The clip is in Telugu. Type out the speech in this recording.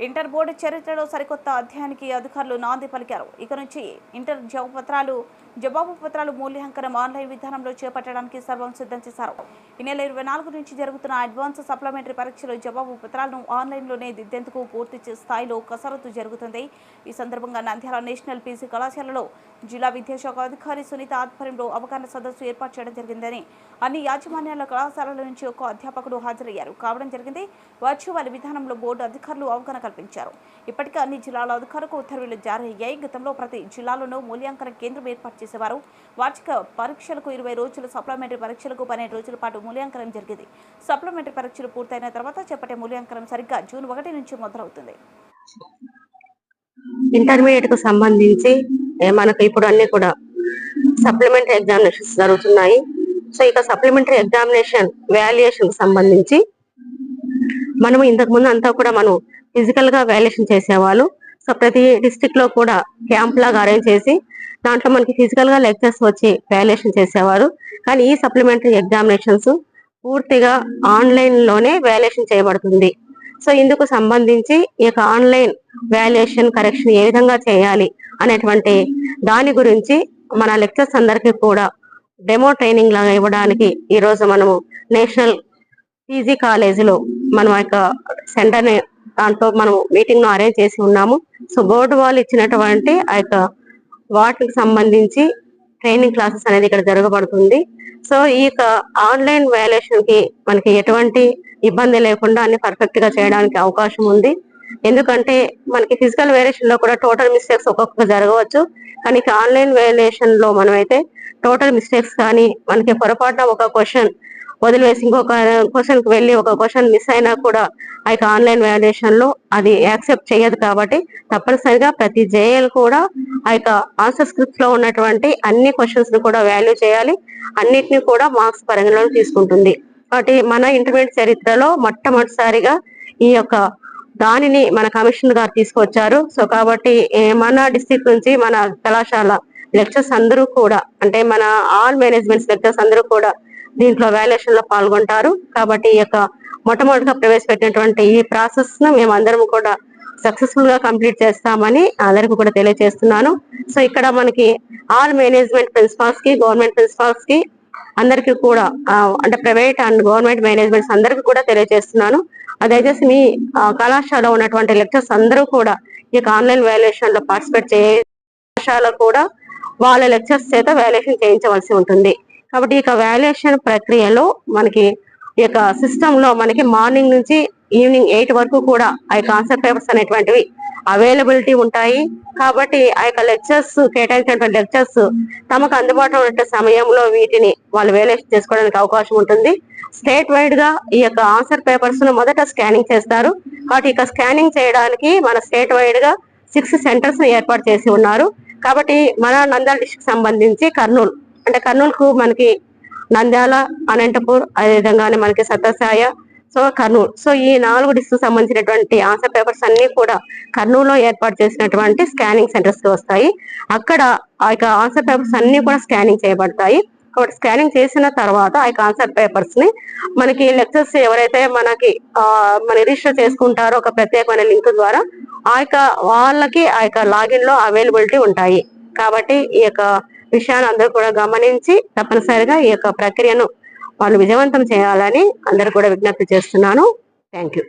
ఇంటర్ బోర్డు చరిత్రలో సరికొత్త అధ్యాయానికి అధికారులు నాంది పలికారు. ఇక నుంచి ఇంటర్ జవాబు పత్రాలు జవాబు పత్రాలు మూల్యాంకనం ఆన్లైన్ విధానంలో చేపట్టడానికి సర్వం సిద్ధం చేశారు. ఈ నెల ఇరవై నాలుగు నుంచి జరుగుతున్న అడ్వాన్స్ సప్లిమెంటరీ పరీక్షలు జవాబు పత్రాలను ఆన్లైన్లోనే దిద్దేందుకు పూర్తి చే- స్థాయిలో కసరత్తు జరుగుతుంది. ఈ సందర్భంగా నంద్యాల నేషనల్ పీసీ కళాశాలలో జిల్లా విద్యాశాఖ అధికారి సునీత ఆధ్వర్యంలో అవగాహన సదస్సు ఏర్పాటు చేయడం జరిగిందని అన్ని యాజమాన్యాల కళాశాలల నుంచి ఒక అధ్యాపకుడు హాజరయ్యారు. కావడం జరిగింది. వర్చువల్ విధానంలో బోర్డు అధికారులు అవగాహన కల్పించారు. ఇప్పటికే అన్ని జిల్లాల అధికారులకు ఉత్తర్వులు జారీ అయ్యాయి. గతంలో ప్రతి జిల్లాలోనూ మూల్యాంకన కేంద్రం ఏర్పాటు చేసేవారు. వార్షిక పరీక్షలకు ఇరవై రోజులు సప్లిమెంటరీ పరీక్షలకు పన్నెండు రోజుల పాటు మూల్యాంకనం జరిగింది. సప్లిమెంటరీ పరీక్షలు పూర్తయిన తర్వాత చేపట్టే మూల్యాంకనం సరిగ్గా జూన్ ఒకటి నుంచి మొదలవుతుంది. ఇంటర్మీడియట్కు సంబంధించి ఏ, మనకు ఇప్పుడు అన్ని కూడా సప్లిమెంటరీ ఎగ్జామినేషన్స్ జరుగుతున్నాయి. సో ఇక సప్లిమెంటరీ ఎగ్జామినేషన్ వాల్యుయేషన్ సంబంధించి మనము ఇంతకు ముందు అంతా కూడా మనం ఫిజికల్గా వ్యాలేషన్ చేసేవాళ్ళు. సో ప్రతి డిస్ట్రిక్ట్లో కూడా క్యాంప్ లాగా అరేంజ్ చేసి దాంట్లో మనకి ఫిజికల్గా లెక్చర్స్ వచ్చి వ్యాలేషన్ చేసేవారు. కానీ ఈ సప్లిమెంటరీ ఎగ్జామినేషన్స్ పూర్తిగా ఆన్లైన్లోనే వ్యాలేషన్ చేయబడుతుంది. సో ఇందుకు సంబంధించి ఈ యొక్క ఆన్లైన్ వాల్యుయేషన్ కరెక్షన్ ఏ విధంగా చేయాలి అనేటువంటి దాని గురించి మన లెక్చర్స్ అందరికీ కూడా డెమో ట్రైనింగ్ లాగా ఇవ్వడానికి ఈరోజు మనము నేషనల్ పీజీ కాలేజీలో మనం యొక్క సెంటర్ని దాంట్లో మనం మీటింగ్ను అరేంజ్ చేసి ఉన్నాము. సో బోర్డు వాళ్ళు ఇచ్చినటువంటి ఆ యొక్క వాటికి సంబంధించి ట్రైనింగ్ క్లాసెస్ అనేది ఇక్కడ జరగబడుతుంది. సో ఈ యొక్క ఆన్లైన్ వయలేషన్కి మనకి ఎటువంటి ఇబ్బంది లేకుండా అన్ని పర్ఫెక్ట్గా చేయడానికి అవకాశం ఉంది. ఎందుకంటే మనకి ఫిజికల్ వేరియేషన్లో కూడా టోటల్ మిస్టేక్స్ ఒక్కొక్క జరగవచ్చు. కానీ ఆన్లైన్ వేరియేషన్లో మనమైతే టోటల్ మిస్టేక్స్ కానీ మనకి పొరపాటున ఒక క్వశ్చన్ వదిలివేసి ఇంకొక క్వశ్చన్కి వెళ్ళి ఒక క్వశ్చన్ మిస్ అయినా కూడా ఆ యొక్క ఆన్లైన్ వ్యాలిడేషన్లో అది యాక్సెప్ట్ చేయదు కాబట్టి తప్పనిసరిగా ప్రతి జేఎల్ కూడా ఆ యొక్క ఆన్సర్ స్క్రిప్ట్లో ఉన్నటువంటి అన్ని క్వశ్చన్స్ని కూడా వాల్యూ చేయాలి. అన్నిటిని కూడా మార్క్స్ పరంగా తీసుకుంటుంది. కాబట్టి మన ఇంటర్మీడియట్ చరిత్రలో మొట్టమొదటిసారిగా ఈ యొక్క దానిని మన కమిషనర్ గారు తీసుకొచ్చారు. సో కాబట్టి మన డిస్ట్రిక్ట్ నుంచి మన కళాశాల లెక్చర్స్ అందరూ కూడా అంటే మన ఆల్ మేనేజ్మెంట్స్ లెక్చర్స్ అందరూ కూడా దీంట్లో వాల్యుయేషన్లో పాల్గొంటారు. కాబట్టి ఈ యొక్క మొట్టమొదటిగా ప్రవేశపెట్టినటువంటి ఈ ప్రాసెస్ను మేము అందరం కూడా సక్సెస్ఫుల్గా కంప్లీట్ చేస్తామని అందరికీ కూడా తెలియజేస్తున్నాను సో ఇక్కడ మనకి ఆల్ మేనేజ్మెంట్ ప్రిన్సిపాల్స్కి గవర్నమెంట్ ప్రిన్సిపాల్స్కి అందరికీ కూడా అంటే ప్రైవేట్ అండ్ గవర్నమెంట్ మేనేజ్మెంట్స్ అందరికీ కూడా తెలియజేస్తున్నాను దయచేసి మీ కళాశాల కళాశాలలో ఉన్నటువంటి లెక్చర్స్ అందరూ కూడా ఈ యొక్క ఆన్లైన్ వాల్యుయేషన్లో పార్టిసిపేట్ చేయ కళాశాల కూడా వాళ్ళ లెక్చర్స్ చేత వాల్యుయేషన్ చేయించవలసి ఉంటుంది. కాబట్టి ఈ వాల్యుయేషన్ ప్రక్రియలో మనకి ఈ యొక్క సిస్టంలో మనకి మార్నింగ్ నుంచి ఈవినింగ్ ఎయిట్ వరకు కూడా ఆ యొక్క ఆన్సర్ పేపర్స్ అనేటువంటివి అవైలబిలిటీ ఉంటాయి. కాబట్టి ఆ యొక్క లెక్చర్స్ కేటాయించినటువంటి లెక్చర్స్ తమకు అందుబాటులో ఉన్న సమయంలో వీటిని వాళ్ళు వేలేషన్ చేసుకోవడానికి అవకాశం ఉంటుంది. స్టేట్ వైడ్గా ఈ యొక్క ఆన్సర్ పేపర్స్ను మొదట స్కానింగ్ చేస్తారు. కాబట్టి ఇక స్కానింగ్ చేయడానికి మన స్టేట్ వైడ్గా సిక్స్ సెంటర్స్ ఏర్పాటు చేసి ఉన్నారు. కాబట్టి మన నంద్యాల డిస్టిక్ సంబంధించి కర్నూలు. అంటే కర్నూలుకు మనకి నంద్యాల అనంతపూర్ అదేవిధంగానే మనకి సత్యసాయ సో కర్నూలు. సో ఈ నాలుగు డిస్ట్రిక్ట్ సంబంధించినటువంటి ఆన్సర్ పేపర్స్ అన్ని కూడా కర్నూలులో ఏర్పాటు చేసినటువంటి స్కానింగ్ సెంటర్స్కి వస్తాయి. అక్కడ ఆ యొక్క ఆన్సర్ పేపర్స్ అన్ని కూడా స్కానింగ్ చేయబడతాయి. కాబట్టి స్కానింగ్ చేసిన తర్వాత ఆ యొక్క ఆన్సర్ పేపర్స్ని మనకి లెక్చర్స్ ఎవరైతే మనకి మన రిజిస్టర్ చేసుకుంటారో ఒక ప్రత్యేకమైన లింక్ ద్వారా ఆ యొక్క వాళ్ళకి ఆ యొక్క లాగిన్లో అవైలబిలిటీ ఉంటాయి. కాబట్టి ఈ యొక్క విషయాన్ని అందరూ కూడా గమనించి తప్పనిసరిగా ఈ యొక్క ప్రక్రియను వాళ్ళు విజయవంతం చేయాలని అందరూ కూడా విజ్ఞప్తి చేస్తున్నాను. Thank you